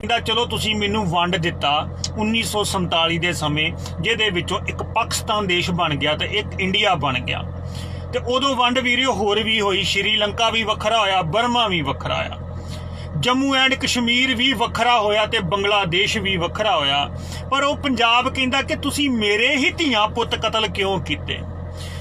ਕਹਿੰਦਾ, ਚਲੋ ਤੁਸੀਂ ਮੈਨੂੰ ਵੰਡ ਦਿੱਤਾ 1947 ਦੇ ਸਮੇਂ, ਜਿਹਦੇ ਵਿੱਚੋਂ ਇੱਕ ਪਾਕਿਸਤਾਨ ਦੇਸ਼ ਬਣ ਗਿਆ ਤੇ ਇੱਕ ਇੰਡੀਆ ਬਣ ਗਿਆ। ਤੇ ਉਦੋਂ ਵੰਡ ਵੀਰਿਓ ਹੋਰ ਵੀ ਹੋਈ, ਸ਼੍ਰੀਲੰਕਾ ਵੀ ਵੱਖਰਾ ਹੋਇਆ, ਬਰਮਾ ਵੀ ਵੱਖਰਾ ਹੋਇਆ। ਜੰਮੂ ਐਂਡ ਕਸ਼ਮੀਰ ਵੀ ਵੱਖਰਾ ਹੋਇਆ ਤੇ ਬੰਗਲਾਦੇਸ਼ ਵੀ ਵੱਖਰਾ ਹੋਇਆ। ਪਰ ਉਹ ਪੰਜਾਬ ਕਹਿੰਦਾ ਕਿ ਤੁਸੀਂ ਮੇਰੇ ਹੀ ਧੀਆਂ ਪੁੱਤ ਕਤਲ ਕਿਉਂ ਕੀਤੇ?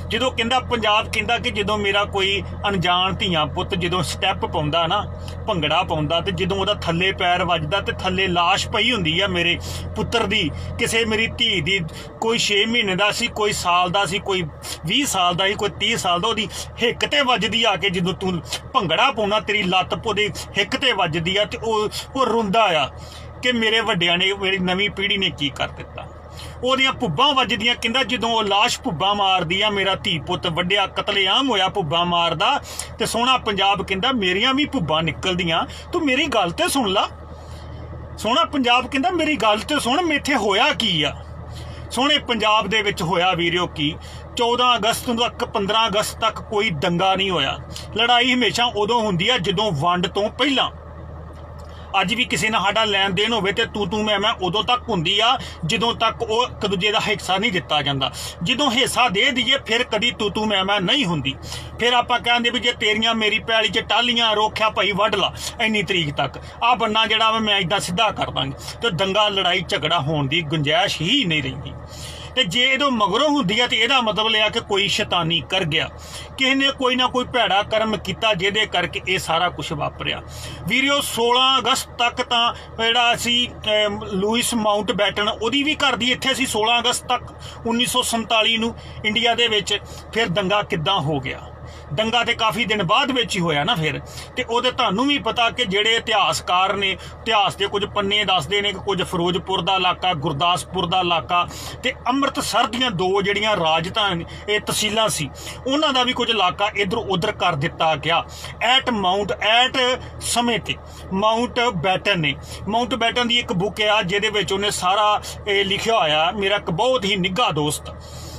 ਜਦੋਂ ਕਹਿੰਦਾ ਪੰਜਾਬ ਕਹਿੰਦਾ ਕਿ ਜਦੋਂ ਮੇਰਾ ਕੋਈ ਅਣਜਾਣ ਧੀਆਂ ਪੁੱਤ ਜਦੋਂ ਸਟੈਪ ਪਾਉਂਦਾ ਨਾ, ਭੰਗੜਾ ਪਾਉਂਦਾ ਤੇ ਜਦੋਂ ਉਹਦਾ ਥੱਲੇ ਪੈਰ ਵੱਜਦਾ ਤੇ ਥੱਲੇ ਲਾਸ਼ ਪਈ ਹੁੰਦੀ ਆ ਮੇਰੇ ਪੁੱਤਰ ਦੀ, ਕਿਸੇ ਮੇਰੀ ਧੀ ਦੀ, ਕੋਈ 6 ਮਹੀਨੇ ਦਾ ਸੀ, ਕੋਈ ਸਾਲ ਦਾ ਸੀ, ਕੋਈ 20 ਸਾਲ ਦਾ ਸੀ, ਕੋਈ 30 ਸਾਲ ਦਾ, ਉਹਦੀ ਹਿੱਕ ਤੇ ਵੱਜਦੀ ਆ ਕੇ ਜਦੋਂ ਤੂੰ ਭੰਗੜਾ ਪਾਉਣਾ, ਤੇਰੀ ਲੱਤ ਉਹਦੇ ਹਿੱਕ ਤੇ ਵੱਜਦੀ ਆ ਤੇ ਉਹ ਉਹ ਰੋਂਦਾ ਆ ਕਿ ਮੇਰੇ ਵੱਡਿਆਂ ਨੇ, ਮੇਰੀ ਨਵੀਂ ਪੀੜ੍ਹੀ ਨੇ ਕੀ ਕਰ ਦਿੱਤਾ। ਉਹਦੀਆਂ ਭੁੱਬਾਂ ਵੱਜਦੀਆਂ ਕਹਿੰਦਾ ਜਦੋਂ ਉਹ ਲਾਸ਼ ਭੁੱਬਾਂ ਮਾਰਦੀ ਆ, ਮੇਰਾ ਧੀ ਪੁੱਤ ਵੱਡਿਆ ਕਤਲੇਆਮ ਹੋਇਆ ਭੁੱਬਾਂ ਮਾਰਦਾ, ਤੇ ਸੋਹਣਾ ਪੰਜਾਬ ਕਹਿੰਦਾ, ਮੇਰੀਆਂ ਵੀ ਭੁੱਬਾਂ ਨਿਕਲਦੀਆਂ, ਤੂੰ ਮੇਰੀ ਗੱਲ ਤੇ ਸੁਣ ਲਾ। ਸੋਹਣਾ ਪੰਜਾਬ ਕਹਿੰਦਾ, ਮੇਰੀ ਗੱਲ ਤੇ ਸੁਣ, ਮੇਥੇ ਹੋਇਆ ਕੀ ਆ? ਸੋਹਣੇ ਪੰਜਾਬ ਦੇ ਵਿੱਚ ਹੋਇਆ ਵੀਰਿਓ ਕੀ? 14 ਅਗਸਤ ਤੱਕ 15 ਅਗਸਤ ਤੱਕ ਕੋਈ ਦੰਗਾ ਨਹੀਂ ਹੋਇਆ। ਲੜਾਈ ਹਮੇਸ਼ਾ ਉਦੋਂ ਹੁੰਦੀ ਆ ਜਦੋਂ ਵੰਡ ਤੋਂ ਪਹਿਲਾਂ। ਅੱਜ ਵੀ ਕਿਸੇ ਨਾਲ ਸਾਡਾ ਲੈਣ ਦੇਣ ਹੋਵੇ ਤੇ ਤੂੰ ਤੂੰ ਮੈਂ ਮੈਂ ਉਦੋਂ ਤੱਕ ਹੁੰਦੀ ਆ, ਜਦੋਂ ਤੱਕ ਉਹ ਇੱਕ ਦੂਜੇ ਦਾ ਹਿੱਸਾ ਨਹੀਂ ਦਿੱਤਾ ਜਾਂਦਾ। ਜਦੋਂ ਹਿੱਸਾ ਦੇ ਦਈਏ, ਫਿਰ ਕਦੀ ਤੂੰ ਤੂੰ ਮੈਂ ਮੈਂ ਨਹੀਂ ਹੁੰਦੀ। ਫਿਰ ਆਪਾਂ ਕਹਿੰਦੇ ਵੀ ਜੇ ਤੇਰੀਆਂ ਮੇਰੀ ਪੈਲੀ 'ਚ ਟਾਲੀਆਂ ਰੋਖਿਆ ਭਾਈ ਵੱਢ ਲਾ, ਇੰਨੀ ਤਰੀਕ ਤੱਕ। ਆ ਬੰਨਾ ਜਿਹੜਾ ਵਾ, ਮੈਂ ਇਦਾਂ ਸਿੱਧਾ ਕਰ ਦਾਂਗੇ। ਤੇ ਦੰਗਾ, ਲੜਾਈ, ਝਗੜਾ ਹੋਣ ਦੀ ਗੁੰਜਾਇਸ਼ ਹੀ ਨਹੀਂ ਰਹਿੰਦੀ। ਤੇ ਜੇ ਇਹਦੋਂ ਮਗਰੋਂ ਹੁੰਦੀ ਆ ਤੇ ਇਹਦਾ ਮਤਲਬ ਲਿਆ ਕਿ ਕੋਈ ਸ਼ੈਤਾਨੀ ਕਰ ਗਿਆ। ਕਿਸੇ ਨੇ ਕੋਈ ਨਾ ਕੋਈ ਭੈੜਾ ਕਰਮ ਕੀਤਾ ਜਿਹਦੇ ਕਰਕੇ ਇਹ ਸਾਰਾ ਕੁਝ ਵਾਪਰਿਆ। ਵੀਰਿਓ 16 ਅਗਸਤ ਤੱਕ ਤਾਂ ਜਿਹੜਾ ਅਸੀਂ ਲੂਇਸ ਮਾਊਂਟ ਬੈਟਨ, ਉਹਦੀ ਵੀ ਘਰ ਦੀ ਇੱਥੇ ਸੀ 16 ਅਗਸਤ ਤੱਕ 1947 ਨੂੰ, ਇੰਡੀਆ ਦੇ ਵਿੱਚ, ਫਿਰ ਦੰਗਾ ਕਿੱਦਾਂ ਹੋ ਗਿਆ? ਦੰਗਾ ਤੇ ਕਾਫੀ ਦਿਨ ਬਾਅਦ ਵਿੱਚ ਹੀ ਹੋਇਆ ਨਾ ਫਿਰ। ਤੇ ਉਹਦੇ ਤੁਹਾਨੂੰ ਵੀ ਪਤਾ ਕਿ ਜਿਹੜੇ ਇਤਿਹਾਸਕਾਰ ਨੇ, ਇਤਿਹਾਸ ਦੇ ਕੁਝ ਪੰਨੇ ਦੱਸਦੇ ਨੇ ਕਿ ਕੁਝ ਫਿਰੋਜ਼ਪੁਰ ਦਾ ਇਲਾਕਾ, ਗੁਰਦਾਸਪੁਰ ਦਾ ਇਲਾਕਾ ਤੇ ਅੰਮ੍ਰਿਤਸਰ ਦੀਆਂ ਦੋ ਜਿਹੜੀਆਂ ਰਾਜਧਾਨ ਇਹ ਤਹਿਸੀਲਾਂ ਸੀ। ਉਹਨਾਂ ਦਾ ਵੀ ਕੁਝ ਇਲਾਕਾ ਇਧਰ ਉਧਰ ਕਰ ਦਿੱਤਾ ਗਿਆ। ਐਟ ਮਾਊਂਟ ਐਟ ਸਮੇਂ ਤੇ ਮਾਊਂਟ ਬੈਟਨ ਨੇ। ਮਾਊਂਟ ਬੈਟਨ ਦੀ ਇੱਕ ਬੁੱਕ ਆ, ਜਿਹਦੇ ਵਿੱਚ ਉਹਨੇ ਸਾਰਾ ਇਹ ਲਿਖਿਆ ਹੋਇਆ। ਮੇਰਾ ਇੱਕ ਬਹੁਤ ਹੀ ਨਿੱਘਾ ਦੋਸਤ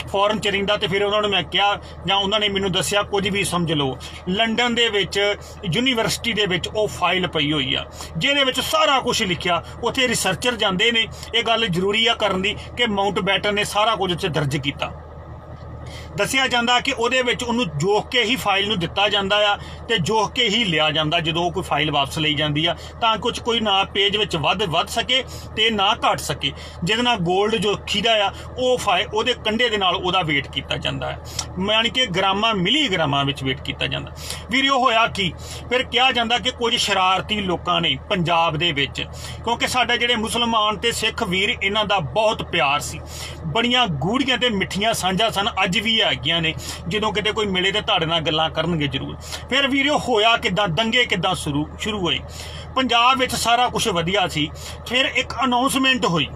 ਫੋਰਨ ਚ ਰਹਿੰਦਾ ਤੇ ਫਿਰ ਉਹਨਾਂ ਨੂੰ ਮੈਂ ਕਿਹਾ ਜਾਂ ਉਹਨਾਂ ਨੇ ਮੈਨੂੰ ਦੱਸਿਆ, ਕੁਝ ਵੀ ਸਮਝ ਲਓ। ਲੰਡਨ ਦੇ ਵਿੱਚ, ਯੂਨੀਵਰਸਿਟੀ ਦੇ ਵਿੱਚ ਉਹ ਫਾਈਲ ਪਈ ਹੋਈ ਆ, ਜਿਹਦੇ ਵਿੱਚ ਸਾਰਾ ਕੁਝ ਲਿਖਿਆ। ਉੱਥੇ ਰਿਸਰਚਰ ਜਾਂਦੇ ਨੇ। ਇਹ ਗੱਲ ਜ਼ਰੂਰੀ ਆ ਕਰਨ ਦੀ ਕਿ ਮਾਊਂਟ ਬੈਟਨ ਨੇ ਸਾਰਾ ਕੁਝ ਉੱਥੇ ਦਰਜ ਕੀਤਾ। ਦੱਸਿਆ ਜਾਂਦਾ ਕਿ ਉਹਦੇ ਵਿੱਚ ਉਹਨੂੰ ਜੋਖ ਕੇ ਹੀ ਫਾਈਲ ਨੂੰ ਦਿੱਤਾ ਜਾਂਦਾ ਆ ਤੇ ਜੋਖ ਕੇ ਹੀ ਲਿਆ ਜਾਂਦਾ ਜਦੋਂ ਉਹ ਕੋਈ ਫਾਈਲ ਵਾਪਸ ਲਈ ਜਾਂਦੀ ਆ, ਤਾਂ ਕੁਝ ਕੋਈ ਨਾ ਪੇਜ ਵਿੱਚ ਵੱਧ ਵੱਧ ਸਕੇ ਤੇ ਨਾ ਘਟ ਸਕੇ। ਜਿਹਦੇ ਨਾਲ 골ਡ ਜੋ ਖੀਦਾ ਆ, ਉਹ ਫਾਈਲ ਉਹਦੇ ਕੰਡੇ ਦੇ ਨਾਲ ਉਹਦਾ ਵੇਟ ਕੀਤਾ ਜਾਂਦਾ ਹੈ ਯਾਨੀ ਕਿ ਗ੍ਰਾਮਾਂ ਮਿਲੀਗ੍ਰਾਮਾਂ ਵਿੱਚ ਵੇਟ ਕੀਤਾ ਜਾਂਦਾ। ਵੀਰ ਵੀਰਿਓ, ਹੋਇਆ ਕੀ? ਫਿਰ ਕਿਹਾ ਜਾਂਦਾ ਕਿ ਕੁਝ ਸ਼ਰਾਰਤੀ ਲੋਕਾਂ ਨੇ ਪੰਜਾਬ ਦੇ ਵਿੱਚ, ਕਿਉਂਕਿ ਸਾਡੇ ਜਿਹੜੇ ਮੁਸਲਮਾਨ ਤੇ ਸਿੱਖ ਵੀਰ, ਇਹਨਾਂ ਦਾ ਬਹੁਤ ਪਿਆਰ ਸੀ। ਬੜੀਆਂ ਗੂੜੀਆਂ ਤੇ ਮਿੱਠੀਆਂ ਸਾਂਝਾਂ ਸਨ, ਅੱਜ ਵੀ ਹੈਗੀਆਂ ਨੇ, ਜਦੋਂ ਕਿਤੇ ਕੋਈ ਮਿਲੇ ਤੇ ਤੁਹਾਡੇ ਨਾਲ ਗੱਲਾਂ ਕਰਨਗੇ ਜ਼ਰੂਰ। ਫਿਰ ਵੀਰਿਓ ਹੋਇਆ ਕਿਦਾਂ? ਦੰਗੇ ਕਿਦਾਂ ਸ਼ੁਰੂ ਸ਼ੁਰੂ ਹੋਏ? ਪੰਜਾਬ ਵਿੱਚ ਸਾਰਾ ਕੁਝ ਵਧੀਆ ਸੀ, ਫਿਰ ਇੱਕ ਅਨਾਉਂਸਮੈਂਟ ਹੋਈ।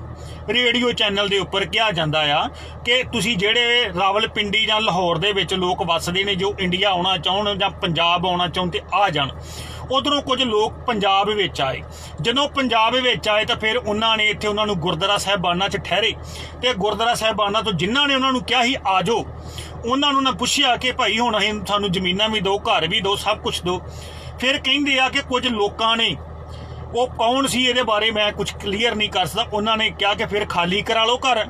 ਰੇਡੀਓ ਚੈਨਲ ਦੇ ਉੱਪਰ ਕਿਹਾ ਜਾਂਦਾ ਆ ਕਿ ਤੁਸੀਂ ਜਿਹੜੇ ਰਾਵਲਪਿੰਡੀ ਜਾਂ ਲਾਹੌਰ ਦੇ ਵਿੱਚ ਲੋਕ ਵੱਸਦੇ ਨੇ, ਜੋ ਇੰਡੀਆ ਆਉਣਾ ਚਾਹਣ ਜਾਂ ਪੰਜਾਬ ਆਉਣਾ ਚਾਹਣ ਤੇ ਆ ਜਾਣ। ਉਧਰੋਂ ਕੁਝ ਲੋਕ ਪੰਜਾਬ ਵਿੱਚ ਆਏ। ਜਦੋਂ ਪੰਜਾਬ ਵਿੱਚ ਆਏ ਤਾਂ ਫਿਰ ਉਹਨਾਂ ਨੇ ਇੱਥੇ ਉਹਨਾਂ ਨੂੰ ਗੁਰਦੁਆਰਾ ਸਾਹਿਬਾਨਾਂ 'ਚ ਠਹਿਰੇ ਤੇ ਗੁਰਦੁਆਰਾ ਸਾਹਿਬਾਨਾਂ ਤੋਂ ਜਿਨ੍ਹਾਂ ਨੇ ਉਹਨਾਂ ਨੂੰ ਕਿਹਾ ਸੀ, ਆ ਜਾਓ। ਉਹਨਾਂ ਨੂੰ ਨਾ ਪੁੱਛਿਆ ਕਿ, ਭਾਈ, ਹੁਣ ਅਸੀਂ ਸਾਨੂੰ ਜ਼ਮੀਨਾਂ ਵੀ ਦਿਓ, ਘਰ ਵੀ ਦਿਓ, ਸਭ ਕੁਝ ਦਿਓ। ਫਿਰ ਕਹਿੰਦੇ ਆ ਕਿ ਕੁਝ ਲੋਕਾਂ ਨੇ, ਉਹ ਕੌਣ ਸੀ ਇਹਦੇ ਬਾਰੇ ਮੈਂ ਕੁਝ ਕਲੀਅਰ ਨਹੀਂ ਕਰ ਸਕਦਾ। ਉਹਨਾਂ ਨੇ ਕਿਹਾ ਕਿ ਫਿਰ ਖਾਲੀ ਕਰਾ ਲਓ ਘਰ।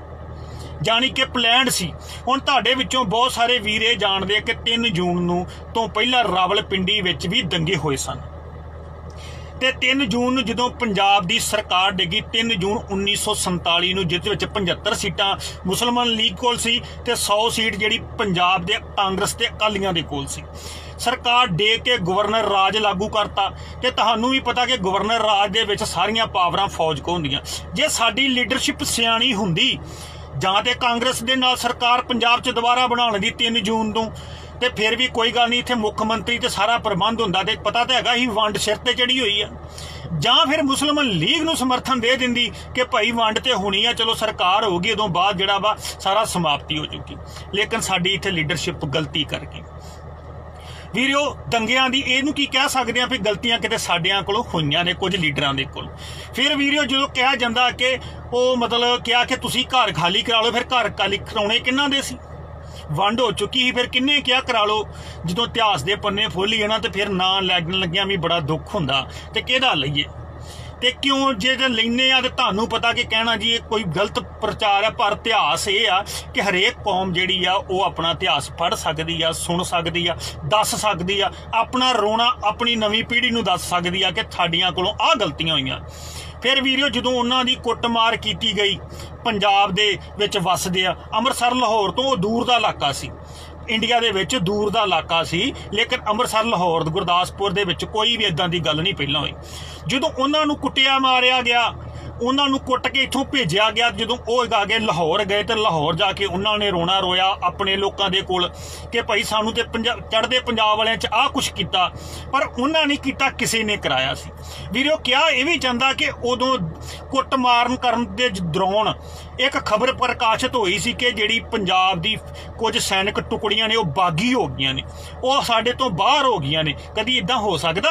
ਜਾਣੀ ਕਿ ਪਲਾਨਡ ਸੀ। ਹੁਣ ਤੁਹਾਡੇ ਵਿੱਚੋਂ ਬਹੁਤ ਸਾਰੇ ਵੀਰ ਇਹ ਜਾਣਦੇ ਕਿ 3 ਜੂਨ ਨੂੰ ਤੋਂ ਪਹਿਲਾਂ ਰਾਵਲਪਿੰਡੀ ਵਿੱਚ ਵੀ ਦੰਗੇ ਹੋਏ ਸਨ। ਤੇ 3 ਜੂਨ ਨੂੰ ਜਦੋਂ ਪੰਜਾਬ ਦੀ ਸਰਕਾਰ ਡਿੱਗੀ 3 ਜੂਨ 1947 ਨੂੰ ਜਿਸ ਵਿੱਚ 75 ਸੀਟਾਂ ਮੁਸਲਮਾਨ ਲੀਗ ਕੋਲ ਸੀ ਤੇ 100 ਸੀਟ ਜਿਹੜੀ ਪੰਜਾਬ ਦੇ, ਕਾਂਗਰਸ ਤੇ ਅਕਾਲੀਆਂ ਦੇ ਕੋਲ ਸੀ। ਸਰਕਾਰ ਦੇ ਕੇ ਗਵਰਨਰ ਰਾਜ ਲਾਗੂ ਕਰਤਾ। ਤੇ ਤੁਹਾਨੂੰ ਵੀ ਪਤਾ ਕਿ ਗਵਰਨਰ ਰਾਜ ਦੇ ਵਿੱਚ ਸਾਰੀਆਂ ਪਾਵਰਾਂ ਫੌਜ ਕੋ ਹੁੰਦੀਆਂ। ਜੇ ਸਾਡੀ ਲੀਡਰਸ਼ਿਪ ਸਿਆਣੀ ਹੁੰਦੀ ਜਾਂ ਤੇ ਕਾਂਗਰਸ ਦੇ ਨਾਲ ਸਰਕਾਰ ਪੰਜਾਬ 'ਚ ਦੁਬਾਰਾ ਬਣਾਉਣ ਦੀ 3 ਜੂਨ ਨੂੰ, ਤੇ ਫਿਰ ਵੀ ਕੋਈ ਗੱਲ ਨਹੀਂ, ਇੱਥੇ ਮੁੱਖ ਮੰਤਰੀ ਤੇ ਸਾਰਾ ਪ੍ਰਬੰਧ ਹੁੰਦਾ ਤੇ ਪਤਾ ਤਾਂ ਹੈਗਾ ਹੀ ਵੰਡ ਸਿਰ ਤੇ ਚੜੀ ਹੋਈ ਆ। ਜਾਂ ਫਿਰ ਮੁਸਲਮਾਨ ਲੀਗ ਨੂੰ ਸਮਰਥਨ ਦੇ ਦਿੰਦੀ ਕਿ ਭਾਈ ਵੰਡ ਤੇ ਹੋਣੀ ਆ, ਚਲੋ ਸਰਕਾਰ ਹੋਊਗੀ, ਉਦੋਂ ਬਾਅਦ ਜਿਹੜਾ ਵਾ ਸਾਰਾ ਸਮਾਪਤੀ ਹੋ ਚੁੱਕੀ ਲੇਕਿਨ ਸਾਡੀ ਇੱਥੇ ਲੀਡਰਸ਼ਿਪ ਗਲਤੀ ਕਰ ਗਈ ਵੀਰਿਓ, ਦੰਗਿਆਂ ਦੀ ਇਹਨੂੰ ਕੀ ਕਹਿ ਸਕਦੇ ਆ ਵੀ ਗਲਤੀਆਂ ਕਿਤੇ ਸਾਡਿਆਂ ਕੋਲੋਂ ਹੋਈਆਂ ਨੇ ਕੁਝ ਲੀਡਰਾਂ ਦੇ ਕੋਲ। ਫਿਰ ਵੀਰਿਓ, ਜਦੋਂ ਕਿਹਾ ਜਾਂਦਾ ਕਿ ਉਹ ਮਤਲਬ ਕਿਹਾ ਕਿ ਤੁਸੀਂ ਘਰ ਖਾਲੀ ਕਰਾ ਲਓ, ਫਿਰ ਘਰ ਖਾਲੀ ਕਰਾਉਣੇ ਕਿੰਨਾਂ ਦੇ ਸੀ? ਵੰਡ ਹੋ ਚੁੱਕੀ ਸੀ, ਫਿਰ ਕਿੰਨੇ ਕਿਹਾ ਕਰਾ ਲਓ? ਜਦੋਂ ਇਤਿਹਾਸ ਦੇ ਪੰਨੇ ਫੋਲੀ ਨਾ, ਤੇ ਫਿਰ ਨਾਂ ਲੱਗਣ ਲੱਗਿਆ ਵੀ ਬੜਾ ਦੁੱਖ ਹੁੰਦਾ। ਤੇ ਕਿਹਦਾ ਲਈਏ? ਤੇ ਕਿਉਂ ਜੇ ਜੇ ਲੈਨੇ ਆ ਤੇ ਤੁਹਾਨੂੰ ਪਤਾ ਕਿ ਕਹਿਣਾ ਜੀ, ਇਹ ਕੋਈ ਗਲਤ ਪ੍ਰਚਾਰ ਹੈ ਪਰ ਇਤਿਹਾਸ ਇਹ ਆ ਕਿ ਹਰੇਕ ਕੌਮ ਜਿਹੜੀ ਆ, ਉਹ ਆਪਣਾ ਇਤਿਹਾਸ ਪੜ੍ਹ ਸਕਦੀ ਆ, ਸੁਣ ਸਕਦੀ ਆ, ਦੱਸ ਸਕਦੀ ਆ, ਆਪਣਾ ਰੋਣਾ ਆਪਣੀ ਨਵੀਂ ਪੀੜ੍ਹੀ ਨੂੰ ਦੱਸ ਸਕਦੀ ਆ ਕਿ ਤੁਹਾਡੀਆਂ ਕੋਲੋਂ ਆਹ ਗਲਤੀਆਂ ਹੋਈਆਂ। ਫਿਰ ਵੀਰੋ ਜਦੋਂ ਉਹਨਾਂ ਦੀ ਕੁੱਟਮਾਰ ਕੀਤੀ ਗਈ, ਪੰਜਾਬ ਦੇ ਵਿੱਚ ਵੱਸਦੇ ਆ, ਅੰਮ੍ਰਿਤਸਰ, ਲਾਹੌਰ ਤੋਂ ਉਹ ਦੂਰ ਦਾ ਇਲਾਕਾ ਸੀ। ਇੰਡੀਆ ਦੇ ਵਿੱਚ ਦੂਰ ਦਾ ਇਲਾਕਾ ਸੀ, ਲੇਕਿਨ ਅੰਮ੍ਰਿਤਸਰ, ਲਾਹੌਰ, ਗੁਰਦਾਸਪੁਰ ਦੇ ਵਿੱਚ ਕੋਈ ਵੀ ਇਦਾਂ ਦੀ ਗੱਲ ਨਹੀਂ ਪਹਿਲਾਂ ਹੋਈ। ਜਦੋਂ ਉਹਨਾਂ ਨੂੰ ਕੁੱਟਿਆ, ਮਾਰਿਆ ਗਿਆ, ਉਹਨਾਂ ਨੂੰ ਕੁੱਟ ਕੇ ਇੱਥੋਂ ਭੇਜਿਆ ਗਿਆ, ਜਦੋਂ ਉਹ ਆ ਗਏ ਲਾਹੌਰ ਗਏ ਤੇ ਲਾਹੌਰ ਜਾ ਕੇ ਉਹਨਾਂ ਨੇ ਰੋਣਾ ਰੋਇਆ ਆਪਣੇ ਲੋਕਾਂ ਦੇ ਕੋਲ ਕਿ ਭਾਈ ਸਾਨੂੰ ਤੇ ਪੰਜਾਬ ਚੜ੍ਹਦੇ ਪੰਜਾਬ ਵਾਲਿਆਂ 'ਚ ਆਹ ਕੁਝ ਕੀਤਾ, ਪਰ ਉਹਨਾਂ ਨੇ ਕੀਤਾ, ਕਿਸੇ ਨੇ ਕਰਾਇਆ ਸੀ। ਵੀਰੋ, ਕਿਹਾ ਇਹ ਵੀ ਜਾਂਦਾ ਕਿ ਉਦੋਂ ਕੁੱਟ ਮਾਰਨ ਕਰਨ ਦੇ ਜ- ਦੌਰਾਨ ਇੱਕ ਖਬਰ ਪ੍ਰਕਾਸ਼ਿਤ ਹੋਈ ਸੀ ਕਿ ਜਿਹੜੀ ਪੰਜਾਬ ਦੀ ਕੁਝ ਸੈਨਿਕ ਟੁਕੜੀਆਂ ਨੇ, ਉਹ ਬਾਗੀ ਹੋ ਗਈਆਂ ਨੇ। ਉਹ ਸਾਡੇ ਤੋਂ ਬਾਹਰ ਹੋ ਗਈਆਂ ਨੇ। ਕਦੀ ਇਦਾਂ ਹੋ ਸਕਦਾ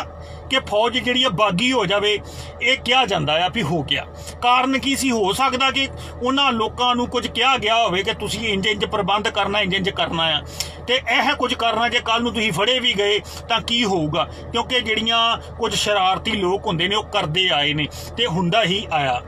ਕਿ ਫੌਜ ਜਿਹੜੀ ਆ, ਬਾਗੀ ਹੋ ਜਾਵੇ? ਇਹ ਕਿਹਾ ਜਾਂਦਾ ਆ ਵੀ ਹੋ ਗਿਆ। ਕਾਰਨ ਕੀ ਸੀ? ਹੋ ਸਕਦਾ ਕਿ ਉਹਨਾਂ ਲੋਕਾਂ ਨੂੰ ਕੁਝ ਕਿਹਾ ਗਿਆ ਹੋਵੇ ਕਿ ਤੁਸੀਂ ਇੰਜ ਇੰਜ ਪ੍ਰਬੰਧ ਕਰਨਾ, ਇੰਜ ਇੰਜ ਕਰਨਾ ਆ। ਤੇ ਇਹ ਕੁਝ ਕਰਨਾ, ਜੇ ਕੱਲ ਨੂੰ ਤੁਸੀਂ ਫੜੇ ਵੀ ਗਏ, ਤਾਂ ਕੀ ਹੋਊਗਾ? ਕਿਉਂਕਿ ਜਿਹੜੀਆਂ ਕੁਝ ਸ਼ਰਾਰਤੀ ਲੋਕ ਹੁੰਦੇ ਨੇ, ਉਹ ਕਰਦੇ ਆਏ ਨੇ। ਤੇ ਹੁੰਦਾ ਹੀ ਆਇਆ।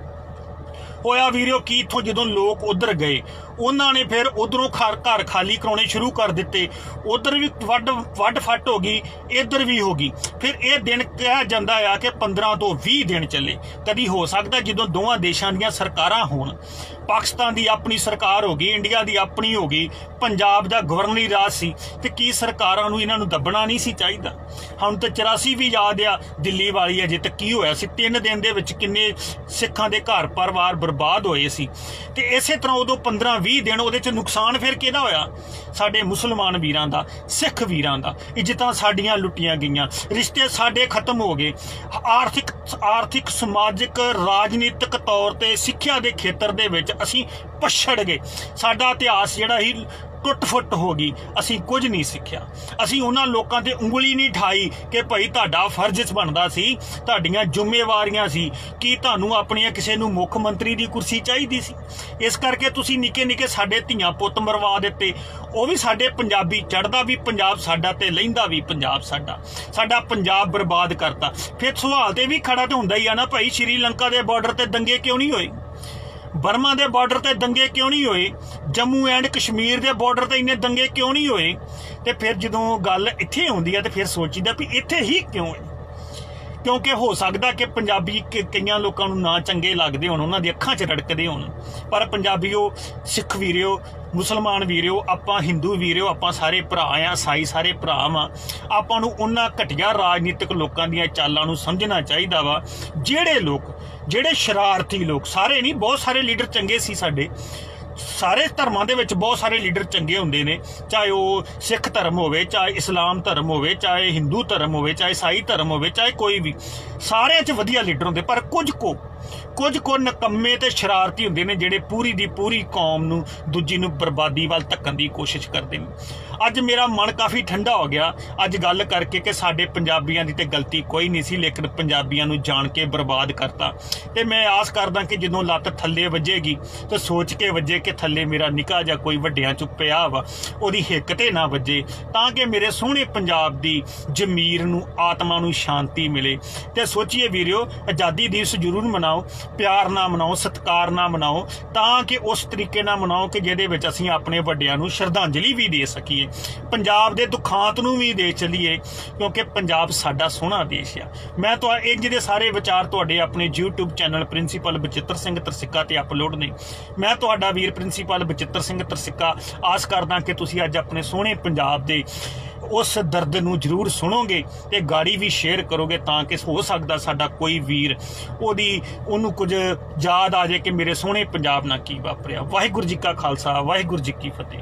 ਹੋਇਆ ਵੀਰਿਓ ਕੀ ਇਥੋਂ ਜਦੋਂ ਲੋਕ ਉਧਰ ਗਏ ਉਹਨਾਂ ਨੇ ਫਿਰ ਉਧਰੋਂ ਘਰ ਘਰ ਖਾਲੀ ਕਰਾਉਣੇ ਸ਼ੁਰੂ ਕਰ ਦਿੱਤੇ। ਉਧਰ ਵੀ ਵੱਡ ਵੱਡ ਫੱਟ ਹੋ ਗਈ, ਇੱਧਰ ਵੀ ਹੋ ਗਈ। ਫਿਰ ਇਹ ਦਿਨ ਕਿਹਾ ਜਾਂਦਾ ਆ ਕਿ 15 ਤੋਂ 20 ਦਿਨ ਚੱਲੇ। ਕਦੀ ਹੋ ਸਕਦਾ ਜਦੋਂ ਦੋਵਾਂ ਦੇਸ਼ਾਂ ਦੀਆਂ ਸਰਕਾਰਾਂ ਹੋਣ। ਪਾਕਿਸਤਾਨ ਦੀ ਆਪਣੀ ਸਰਕਾਰ ਹੋ ਗਈ, ਇੰਡੀਆ ਦੀ ਆਪਣੀ ਹੋ ਗਈ, ਪੰਜਾਬ ਦਾ ਗਵਰਨਰੀ ਰਾਜ ਸੀ। ਤੇ ਕੀ ਸਰਕਾਰਾਂ ਨੂੰ ਇਹਨਾਂ ਨੂੰ ਦੱਬਣਾ ਨਹੀਂ ਸੀ ਚਾਹੀਦਾ? ਹੁਣ ਤਾਂ 84 ਵੀ ਯਾਦ ਆ, ਦਿੱਲੀ ਵਾਲੀ ਅਜੇ ਤੱਕ ਕੀ ਹੋਇਆ ਸੀ? ਤਿੰਨ ਦਿਨ ਦੇ ਵਿੱਚ ਕਿੰਨੇ ਸਿੱਖਾਂ ਦੇ ਘਰ ਪਰਿਵਾਰ ਬਰਬਾਦ ਹੋਏ ਸੀ। ਤੇ ਇਸੇ ਤਰ੍ਹਾਂ ਉਦੋਂ 15 20 ਦਿਨ ਉਹਦੇ ਚ ਨੁਕਸਾਨ ਫਿਰ ਕਿਹਦਾ ਹੋਇਆ? ਸਾਡੇ ਮੁਸਲਮਾਨ ਵੀਰਾਂ ਦਾ, ਸਿੱਖ ਵੀਰਾਂ ਦਾ। ਇੱਜ਼ਤਾਂ ਸਾਡੀਆਂ ਲੁੱਟੀਆਂ ਗਈਆਂ। ਰਿਸ਼ਤੇ ਸਾਡੇ ਖਤਮ ਹੋ ਗਏ। ਆਰਥਿਕ ਆਰਥਿਕ, ਸਮਾਜਿਕ, ਰਾਜਨੀਤਿਕ ਤੌਰ ਤੇ ਸਿੱਖਿਆ ਦੇ ਖੇਤਰ ਦੇ ਵਿੱਚ ਅਸੀਂ ਪਛੜ ਗਏ। ਸਾਡਾ ਇਤਿਹਾਸ ਜਿਹੜਾ ਹੀ ਟੁੱਟ-ਫੁੱਟ ਹੋ ਗਈ। ਅਸੀਂ ਕੁਝ ਨਹੀਂ ਸਿੱਖਿਆ। ਅਸੀਂ ਉਹਨਾਂ ਲੋਕਾਂ ਤੇ ਉਂਗਲੀ ਨਹੀਂ ਠਾਈ ਕਿ ਭਾਈ ਤੁਹਾਡਾ ਫਰਜ਼ ਬਣਦਾ ਸੀ, ਤੁਹਾਡੀਆਂ ਜ਼ਿੰਮੇਵਾਰੀਆਂ ਸੀ, ਕਿ ਤੁਹਾਨੂੰ ਆਪਣੀਆਂ ਕਿਸੇ ਨੂੰ ਮੁੱਖ ਮੰਤਰੀ ਦੀ ਕੁਰਸੀ ਚਾਹੀਦੀ ਸੀ? ਇਸ ਕਰਕੇ ਤੁਸੀਂ ਨਿੱਕੇ ਨਿੱਕੇ ਸਾਡੇ ਧੀਆਂ ਪੁੱਤ ਮਰਵਾ ਦਿੱਤੇ। ਉਹ ਵੀ ਸਾਡੇ ਪੰਜਾਬੀ ਚੜਦਾ ਵੀ ਪੰਜਾਬ ਸਾਡਾ ਤੇ ਲੈਂਦਾ ਵੀ ਪੰਜਾਬ ਸਾਡਾ। ਸਾਡਾ ਪੰਜਾਬ ਬਰਬਾਦ ਕਰਤਾ। ਫਿਰ ਸਵਾਲ ਤੇ ਵੀ ਖੜਾ ਤੇ ਹੁੰਦਾ ਹੀ ਆ ਨਾ ਭਾਈ ਸ਼੍ਰੀਲੰਕਾ ਦੇ ਬਾਰਡਰ ਤੇ ਦੰਗੇ ਕਿਉਂ ਨਹੀਂ ਹੋਏ? ਬਰਮਾ ਦੇ ਬਾਰਡਰ ਤੇ ਦੰਗੇ ਕਿਉਂ ਨਹੀਂ ਹੋਏ? ਜੰਮੂ ਐਂਡ ਕਸ਼ਮੀਰ ਦੇ ਬਾਰਡਰ ਤੇ ਇੰਨੇ ਦੰਗੇ ਕਿਉਂ ਨਹੀਂ ਹੋਏ? ਤੇ ਫਿਰ ਜਦੋਂ ਗੱਲ ਇੱਥੇ ਆਉਂਦੀ ਆ ਤੇ ਫਿਰ ਸੋਚੀਦਾ ਵੀ ਇੱਥੇ ਹੀ ਕਿਉਂ ਹੈ? ਕਿਉਂਕਿ ਹੋ ਸਕਦਾ ਕਿ ਪੰਜਾਬੀ ਕਈਆਂ ਲੋਕਾਂ ਨੂੰ ਨਾ ਚੰਗੇ ਲੱਗਦੇ ਹੋਣ, ਉਹਨਾਂ ਦੀ ਅੱਖਾਂ 'ਚ ਰੜਕਦੇ ਹੋਣ। ਪਰ ਪੰਜਾਬੀਓ, ਸਿੱਖ ਵੀਰਿਓ, ਮੁਸਲਮਾਨ ਵੀਰਿਓ, ਆਪਾਂ ਹਿੰਦੂ ਵੀਰਿਓ, ਆਪਾਂ ਸਾਰੇ ਭਰਾ ਆ, ਸਾਈ ਸਾਰੇ ਭਰਾ ਆ ਆਪਾਂ ਨੂੰ ਉਹਨਾਂ ਘਟੀਆ ਰਾਜਨੀਤਿਕ ਲੋਕਾਂ ਦੀਆਂ ਚਾਲਾਂ ਨੂੰ ਸਮਝਣਾ ਚਾਹੀਦਾ ਵਾ, ਜਿਹੜੇ ਲੋਕ ਜਿਹੜੇ ਸ਼ਰਾਰਤੀ ਲੋਕ, ਸਾਰੇ ਨਹੀਂ, ਬਹੁਤ ਸਾਰੇ ਲੀਡਰ ਚੰਗੇ ਸੀ ਸਾਡੇ। ਸਾਰੇ ਧਰਮਾਂ ਦੇ ਵਿੱਚ ਬਹੁਤ ਸਾਰੇ ਲੀਡਰ ਚੰਗੇ ਹੁੰਦੇ ਨੇ, ਚਾਹੇ ਉਹ ਸਿੱਖ ਧਰਮ ਹੋਵੇ, ਚਾਹੇ ਇਸਲਾਮ ਧਰਮ ਹੋਵੇ, ਚਾਹੇ ਹਿੰਦੂ ਧਰਮ ਹੋਵੇ, ਚਾਹੇ ਸਾਈ ਧਰਮ ਹੋਵੇ, ਚਾਹੇ ਕੋਈ ਵੀ। ਸਾਰਿਆਂ 'ਚ ਵਧੀਆ ਲੀਡਰ ਹੁੰਦੇ, ਪਰ ਕੁਝ ਕੋ ਕੁਝ ਕੁ ਨਕੰਮੇ ਤੇ ਸ਼ਰਾਰਤੀ ਹੁੰਦੇ ਨੇ ਜਿਹੜੇ ਪੂਰੀ ਦੀ ਪੂਰੀ ਕੌਮ ਨੂੰ, ਦੂਜੀ ਨੂੰ ਬਰਬਾਦੀ ਵੱਲ ਧੱਕਣ ਦੀ ਕੋਸ਼ਿਸ਼ ਕਰਦੇ ਨੇ। ਅੱਜ ਮੇਰਾ ਮਨ ਕਾਫੀ ਠੰਡਾ ਹੋ ਗਿਆ। ਅੱਜ ਗੱਲ ਕਰਕੇ ਕਿ ਸਾਡੇ ਪੰਜਾਬੀਆਂ ਦੀ ਤੇ ਗਲਤੀ ਕੋਈ ਨਹੀਂ ਸੀ, ਲੇਕਿਨ ਪੰਜਾਬੀਆਂ ਨੂੰ ਜਾਣ ਕੇ ਬਰਬਾਦ ਕਰਤਾ। ਤੇ ਮੈਂ ਆਸ ਕਰਦਾ ਕਿ ਜਦੋਂ ਲੱਤ ਥੱਲੇ ਵੱਜੇਗੀ, ਤੇ ਸੋਚ ਕੇ ਵੱਜੇ ਕਿ ਥੱਲੇ ਮੇਰਾ ਨਿਕਾ ਜਿਹਾ ਕੋਈ ਵੱਡਿਆਂ ਚ ਪਿਆ ਵਾ, ਉਹਦੀ ਹਿੱਕ ਤੇ ਨਾ ਵੱਜੇ, ਤਾਂ ਕਿ ਮੇਰੇ ਸੋਹਣੇ ਪੰਜਾਬ ਦੀ ਜ਼ਮੀਰ ਨੂੰ, ਆਤਮਾ ਨੂੰ ਸ਼ਾਂਤੀ ਮਿਲੇ। ਤੇ ਸੋਚੀਏ ਵੀਰਿਓ, ਆਜ਼ਾਦੀ ਦਿਵਸ ਜ਼ਰੂਰ ਮਨਾਓ। ਪਿਆਰ ਨਾਲ ਮਨਾਓ, ਸਤਿਕਾਰ ਨਾਲ ਮਨਾਓ, ਤਾਂ ਕਿ ਉਸ ਤਰੀਕੇ ਨਾਲ ਮਨਾਓ ਕਿ ਜਿਹਦੇ ਵਿੱਚ ਅਸੀਂ ਆਪਣੇ ਵੱਡਿਆਂ ਨੂੰ ਸ਼ਰਧਾਂਜਲੀ ਵੀ ਦੇ ਸਕੀਏ। ਪੰਜਾਬ ਦੇ ਦੁਖਾਂਤ ਨੂੰ ਵੀ ਦੇ ਚੱਲੀਏ, ਕਿਉਂਕਿ ਪੰਜਾਬ ਸਾਡਾ ਸੋਹਣਾ ਦੇਸ਼ ਆ। ਮੈਂ ਤਾਂ ਇਹ ਜਿਹਦੇ ਸਾਰੇ ਵਿਚਾਰ ਤੁਹਾਡੇ ਆਪਣੇ YouTube channel principal Bachittar Singh Tarsikka ਤੇ ਅਪਲੋਡ ਨੇ। ਮੈਂ ਤੁਹਾਡਾ ਵੀਰ ਪ੍ਰਿੰਸੀਪਲ ਬਚਿੱਤਰ ਸਿੰਘ ਤਰਸਿੱਕਾ, ਆਸ ਕਰਦਾ ਕਿ ਤੁਸੀਂ ਅੱਜ ਆਪਣੇ ਸੋਹਣੇ ਪੰਜਾਬ ਦੇ ਉਸ ਦਰਦ ਨੂੰ ਜ਼ਰੂਰ ਸੁਣੋਗੇ ਤੇ ਗਾੜੀ ਵੀ ਸ਼ੇਅਰ ਕਰੋਗੇ ਤਾਂ ਕਿ ਹੋ ਸਕਦਾ ਸਾਡਾ ਕੋਈ ਵੀਰ ਉਹਦੀ ਉਹਨੂੰ ਕੁਝ ਯਾਦ ਆ ਜਾਏ ਕਿ ਮੇਰੇ ਸੋਹਣੇ ਪੰਜਾਬ ਨਾਲ ਕੀ ਵਾਪਰਿਆ। ਵਾਹਿਗੁਰੂ ਜੀ ਕਾ ਖਾਲਸਾ, ਵਾਹਿਗੁਰੂ ਜੀ ਕੀ ਫਤਿਹ।